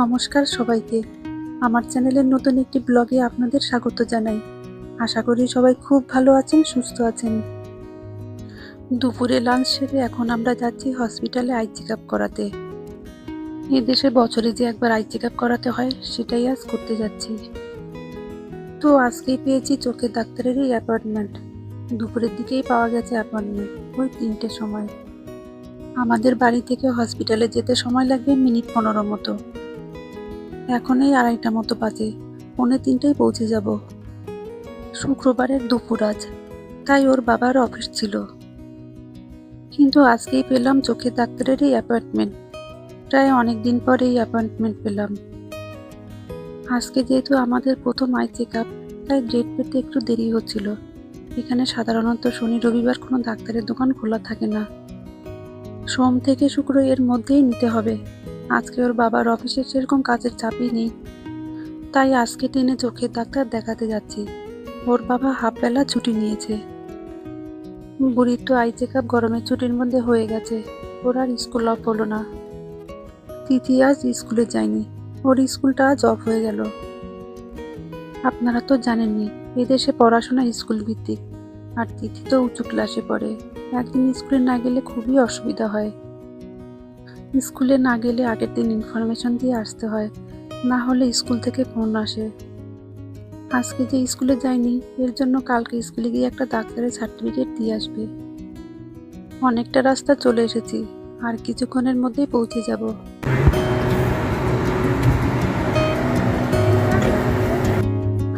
নমস্কার সবাইকে। আমার চ্যানেলের নতুন একটি ব্লগে আপনাদের স্বাগত জানাই। আশা করি সবাই খুব ভালো আছেন, সুস্থ আছেন। দুপুরে লাঞ্চ সেরে এখন আমরা যাচ্ছি হসপিটালে আই চেক আপ করাতে এদেশে বছরে যে একবার আই চেক আপ করাতে হয়, সেটাই আজ করতে যাচ্ছি। তো আজকেই পেয়েছি চোখের ডাক্তারেরই অ্যাপয়েন্টমেন্ট দুপুরের দিকেই পাওয়া গেছে অ্যাপয়েন্টমেন্ট ওই তিনটের সময়। আমাদের বাড়ি থেকে হসপিটালে যেতে সময় লাগবে মিনিট পনেরো মতো। এখন এই আড়াইটা মতো বাজে। পৌনে তিনটেই পৌঁছে যাব। শুক্রবারের দুপুর আজ। তাই ওর বাবার অফিস ছিল। কিন্তু আজকেই পেলাম চোখের ডাক্তারেরই অ্যাপয়েন্টমেন্ট। প্রায় অনেক দিন পরে এই অ্যাপয়েন্টমেন্ট পেলাম। আজকে যেহেতু আমাদের প্রথম আই চেক আপ তাই ডেট পেতে একটু দেরি হচ্ছিল। এখানে সাধারণত শনি, রবিবার কোনো ডাক্তারের দোকান খোলা থাকে না। সোম থেকে শুক্র এর মধ্যেই নিতে হবে। আজকে ওর বাবার অফিসে সেরকম কাজের চাপই নেই। তাই আজকে টেনে চোখের ডাক্তার দেখাতে যাচ্ছি। ওর বাবা হাফ বেলা ছুটি নিয়েছে। বুড়ির তো আই চেক আপ গরমের ছুটির মধ্যে হয়ে গেছে। ওর আর স্কুল অফ হলো না। তিথি আজ স্কুলে যায়নি। ওর স্কুলটা আজ অফ হয়ে গেল। আপনারা তো জানেনই এদেশে পড়াশোনা স্কুল ভিত্তিক আর তিথি তো উঁচু ক্লাসে পড়ে। একদিন স্কুলে না গেলে খুবই অসুবিধা হয়। স্কুলে না গেলে আগের দিন ইনফরমেশন দিয়ে আসতে হয়। না হলে স্কুল থেকে ফোন আসে। আজকে যে স্কুলে যায়নি এর জন্য কালকে স্কুলে গিয়ে একটা ডাক্তারের সার্টিফিকেট দিয়ে আসবে। অনেকটা রাস্তা চলে এসেছি, আর কিছুক্ষণের মধ্যেই পৌঁছে যাব।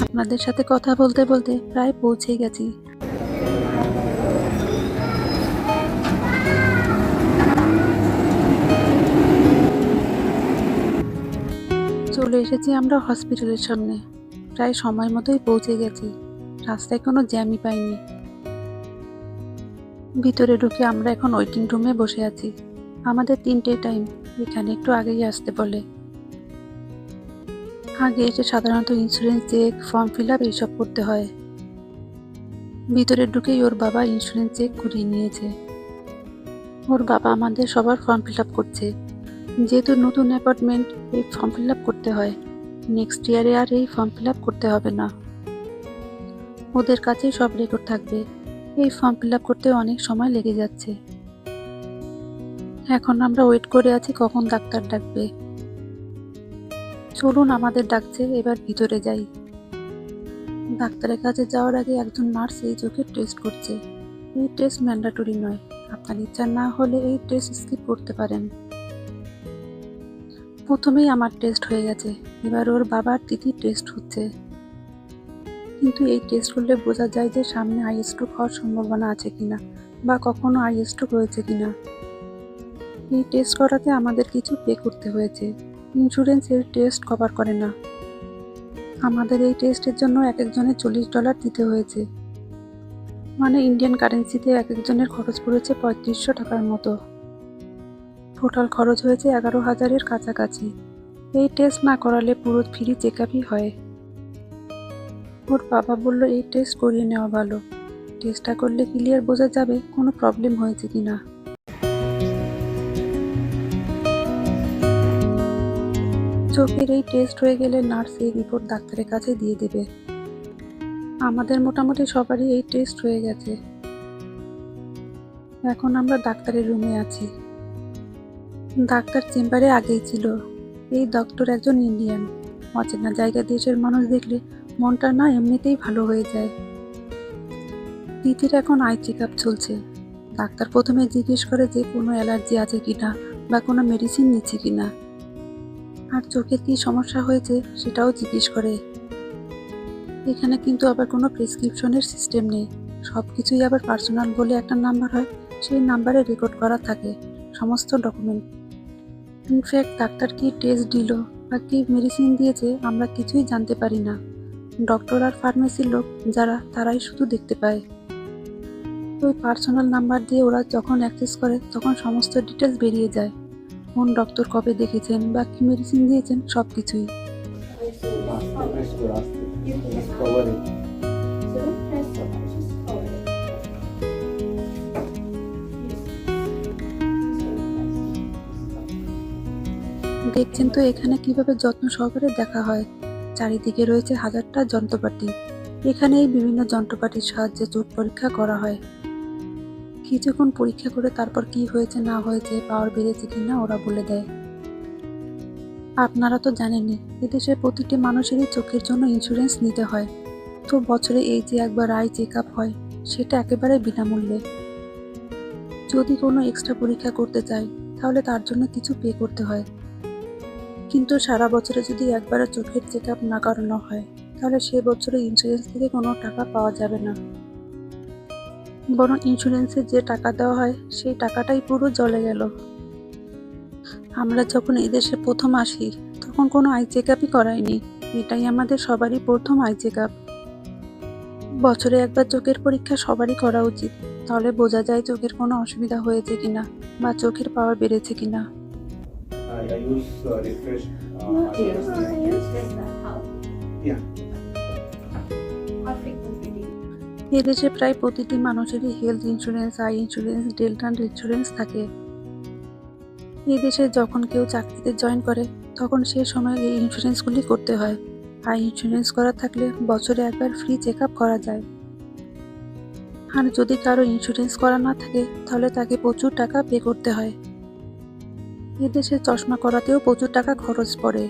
আপনাদের সাথে কথা বলতে বলতে প্রায় পৌঁছে গেছি। এসেছি আমরা হসপিটালের সামনে। প্রায় সময় মতোই পৌঁছে গেছি। রাস্তায় কোনো জ্যামই পাইনি। ভিতরে ঢুকে আমরা এখন ওয়েটিং রুমে বসে আছি। আমাদের তিনটে টাইম, এখানে একটু আগেই আসতে বলে। আগে এসে সাধারণত insurance check form fill up এইসব করতে হয়। ভিতরে ঢুকেই ওর বাবা ইন্স্যুরেন্স চেক করিয়ে নিয়েছে। ওর বাবা আমাদের সবার ফর্ম ফিল আপ করছে। যেহেতু নতুন অ্যাপার্টমেন্ট এই ফর্ম ফিল আপ করতে হয় নেক্সট ইয়ারে আর এই ফর্ম ফিল আপ করতে হবে না। ওদের কাছেই সব রেকর্ড থাকবে। এই ফর্ম ফিল আপ করতে অনেক সময় লেগে যাচ্ছে। এখন আমরা ওয়েট করে আছি কখন ডাক্তার ডাকবে। চলুন আমাদের ডাকছে, এবার ভিতরে যাই। ডাক্তারের কাছে যাওয়ার আগে একজন নার্স এই চোখের টেস্ট করছে। এই টেস্ট ম্যান্ডাটরি নয়। আপনার ইচ্ছা না হলে এই টেস্ট স্কিপ করতে পারেন। প্রথমেই আমার টেস্ট হয়ে গেছে। এবার ওর বাবার তিথি টেস্ট হচ্ছে। কিন্তু এই টেস্ট করলে বোঝা যায় যে সামনে আই স্ট্রোক হওয়ার সম্ভাবনা আছে কিনা বা কখনো আই স্ট্রোক হয়েছে কিনা। এই টেস্ট করাতে আমাদের কিছু পে করতে হয়েছে। ইন্স্যুরেন্স এর টেস্ট কভার করে না। আমাদের এই টেস্টের জন্য এক একজনের চল্লিশ ডলার দিতে হয়েছে। মানে ইন্ডিয়ান কারেন্সিতে এক একজনের খরচ পড়েছে পঁয়ত্রিশশো টাকার মতো। টোটাল খরচ হয়েছে এগারো হাজারের কাছাকাছি। এই টেস্ট না করালে পুরো ফ্রি চেক হয়। ওর বাবা বলল, এই টেস্ট করিয়ে নেওয়া ভালো। টেস্টটা করলে ক্লিয়ার বোঝা যাবে কোনো প্রবলেম হয়েছে কি না। চোখের এই টেস্ট হয়ে গেলে নার্স এই রিপোর্ট ডাক্তারের কাছে দিয়ে দেবে। আমাদের মোটামুটি সবারই এই টেস্ট হয়ে গেছে। এখন আমরা ডাক্তারের রুমে আছি। ডাক্তার চেম্বারে আগেই ছিল। এই ডক্টর একজন ইন্ডিয়ান। অচেনা জায়গা দেশের মানুষ দেখলে মনটা না এমনিতেই ভালো হয়ে যায়। তিথির এখন আই চেক আপ চলছে। ডাক্তার প্রথমে জিজ্ঞেস করে যে কোনো অ্যালার্জি আছে কিনা বা কোনো মেডিসিন নিচ্ছে কিনা। আর চোখের কী সমস্যা হয়েছে সেটাও জিজ্ঞেস করে। এখানে কিন্তু আবার কোনো প্রেসক্রিপশনের সিস্টেম নেই। সব কিছুই আবার পার্সোনাল বলে একটা নাম্বার হয়, সেই নাম্বারে রেকর্ড করা থাকে। সমস্ত ডকুমেন্ট ইনফ্যাক্ট ডাক্তার কি টেস্ট দিল বা কি মেডিসিন দিয়েছে আমরা কিছুই জানতে পারি না ডক্টর আর ফার্মেসির লোক যারা তারাই শুধু দেখতে পায় ওই পার্সোনাল নাম্বার দিয়ে ওরা যখন অ্যাক্সেস করে তখন সমস্ত ডিটেলস বেরিয়ে যায় কোন ডক্টর কবে দেখেছেন বা কি মেডিসিন দিয়েছেন সব কিছুই দেখছেন তো এখানে কীভাবে যত্ন সহকারে দেখা হয়? চারিদিকে রয়েছে হাজারটা যন্ত্রপাতি। এখানেই বিভিন্ন যন্ত্রপাতির সাহায্যে চোট পরীক্ষা করা হয়। কিছুক্ষণ পরীক্ষা করে তারপর কি হয়েছে, না হয়েছে, পাওয়ার বেড়েছে কিনা ওরা বলে দেয়। আপনারা তো জানেনই, এদেশের প্রতিটি মানুষেরই চোখের জন্য ইন্স্যুরেন্স নিতে হয়। তো বছরে এই যে একবার আই চেক আপ হয়, সেটা একেবারে বিনামূল্যে। যদি কোনো এক্সট্রা পরীক্ষা করতে চাই তাহলে তার জন্য কিছু পে করতে হয়। কিন্তু সারা বছরে যদি একবারও চোখের চেক আপ না করানো হয়, তাহলে সে বছরে ইন্স্যুরেন্স থেকে কোনো টাকা পাওয়া যাবে না। বরং ইন্স্যুরেন্সে যে টাকা দেওয়া হয়, সেই টাকাটাই পুরো জলে গেল। আমরা যখন এদেশে প্রথম আসি, তখন কোনো আই চেক আপই করায়নি এটাই আমাদের সবারই প্রথম আই চেক আপ বছরে একবার চোখের পরীক্ষা সবারই করা উচিত। তাহলে বোঝা যায় চোখের কোনো অসুবিধা হয়েছে কিনা, বা চোখের পাওয়ার বেড়েছে কিনা। I, I use uh, refresh. Uh, No, I use that how? Yeah. How frequently do you? এদেশে প্রায় প্রতিটি মানুষেরই health insurance I insurance dental insurance থাকে এই দেশে যখন কেউ চাকরিতে জয়েন করে তখন সে সময় এই ইন্স্যুরেন্সগুলি করতে হয় আই ইন্স্যুরেন্স করা থাকলে বছরে একবার ফ্রি চেক আপ করা যায় আর যদি কারও ইন্স্যুরেন্স করা না থাকে তাহলে তাকে প্রচুর টাকা পে করতে হয় এদেশে চশমা করাতেও প্রচুর টাকা খরচ পড়ে।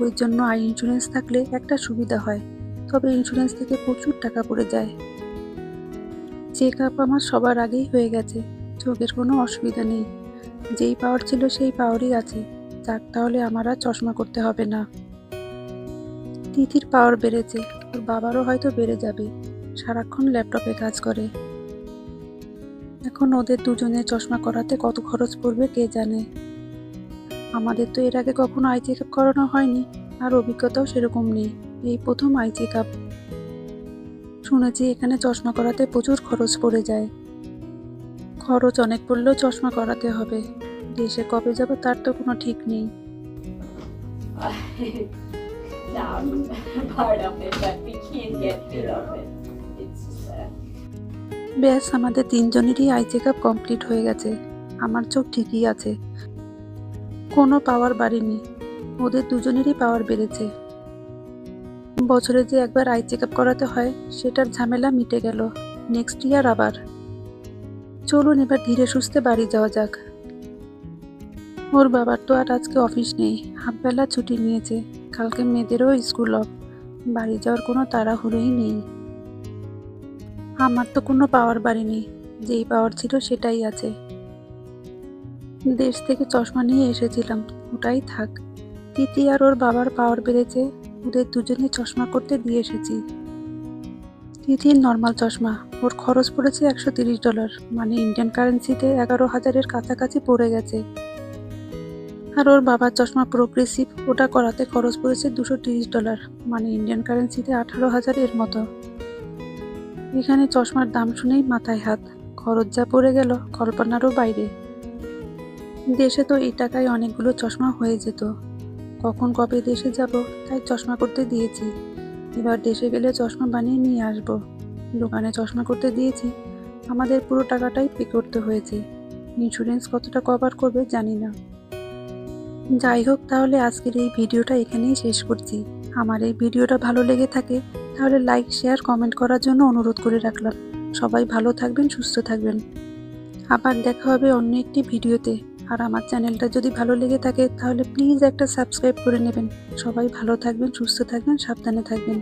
ওই জন্য আই ইন্স্যুরেন্স থাকলে একটা সুবিধা হয়, তবে ইন্স্যুরেন্স থেকে প্রচুর টাকা পড়ে যায়। চেক আপ আমার সবার আগেই হয়ে গেছে, চোখের কোনো অসুবিধা নেই। যেই পাওয়ার ছিল সেই পাওয়ারই আছে, যাক তাহলে আমার আর চশমা করতে হবে না। তিথির পাওয়ার বেড়েছে, ওর বাবারও হয়তো বেড়ে যাবে, সারাক্ষণ ল্যাপটপে কাজ করে। এখন ওদের দুজনে চশমা করাতে কত খরচ পড়বে কে জানে। আমাদের তো এর আগে কখনো আই চেক আপ করানো হয়নি আর অভিজ্ঞতাও সেরকম নেই। এই প্রথম আই চেক আপ শুনেছি এখানে চশমা করাতে প্রচুর খরচ পড়ে যায়। খরচ অনেক পড়লেও চশমা করাতে হবে। দেশে কবে যাব তার তো কোনো ঠিক নেই। ব্যাস আমাদের তিনজনেরই আই চেক আপ কমপ্লিট হয়ে গেছে। আমার চোখ ঠিকই আছে। কোনো পাওয়ার বাড়েনি। ওদের দুজনেরই পাওয়ার বেড়েছে। বছরে যে একবার আই চেক আপ করাতে হয়, সেটার ঝামেলা মিটে গেল। নেক্সট ইয়ার আবার। চলুন এবার ধীরে সুস্থে বাড়ি যাওয়া যাক। ওর বাবার তো আর আজকে অফিস নেই। হাফবেলা ছুটি নিয়েছে। কালকে মেয়েদেরও স্কুল অফ। বাড়ি যাওয়ার কোনো তাড়াহুড়োই নেই। আমার তো কোনো পাওয়ার বাড়েনি। যেই পাওয়ার ছিল সেটাই আছে। দেশ থেকে চশমা নিয়ে এসেছিলাম। ওটাই থাক। তিতি আর ওর বাবার পাওয়ার বেড়েছে। ওদের দুজনে চশমা করতে দিয়ে এসেছি। তিথির নর্মাল চশমা। ওর খরচ পড়েছে একশো তিরিশ ডলার মানে ইন্ডিয়ান কারেন্সিতে এগারো হাজারের কাছাকাছি পড়ে গেছে। আর ওর বাবার চশমা প্রোগ্রেসিভ ওটা করাতে খরচ পড়েছে দুশো তিরিশ ডলার মানে ইন্ডিয়ান কারেন্সিতে আঠারো হাজারের মতো। এখানে চশমার দাম শুনেই মাথায় হাত। খরচ যা পড়ে গেল, কল্পনারও বাইরে। দেশে তো এই টাকায় অনেকগুলো চশমা হয়ে যেত। কখন কবে দেশে যাব, তাই চশমা করতে দিয়েছি। এবার দেশে গেলে চশমা বানিয়ে নিয়ে আসব। দোকানে চশমা করতে দিয়েছি। আমাদের পুরো টাকাটাই পে করতে হয়েছে। ইন্স্যুরেন্স কতটা কভার করবে জানি না। যাই হোক, তাহলে আজকের এই ভিডিওটা এখানেই শেষ করছি। আমার এই ভিডিওটা ভালো লেগে থাকে, তাহলে লাইক শেয়ার কমেন্ট করার জন্য অনুরোধ করে রাখলাম। সবাই ভালো থাকবেন, সুস্থ থাকবেন। আবার দেখা হবে অন্য একটি ভিডিওতে। আর আমার চ্যানেলটা যদি ভালো লেগে থাকে, তাহলে প্লিজ একটা সাবস্ক্রাইব করে নেবেন। সবাই ভালো থাকবেন, সুস্থ থাকবেন, সাবধানে থাকবেন।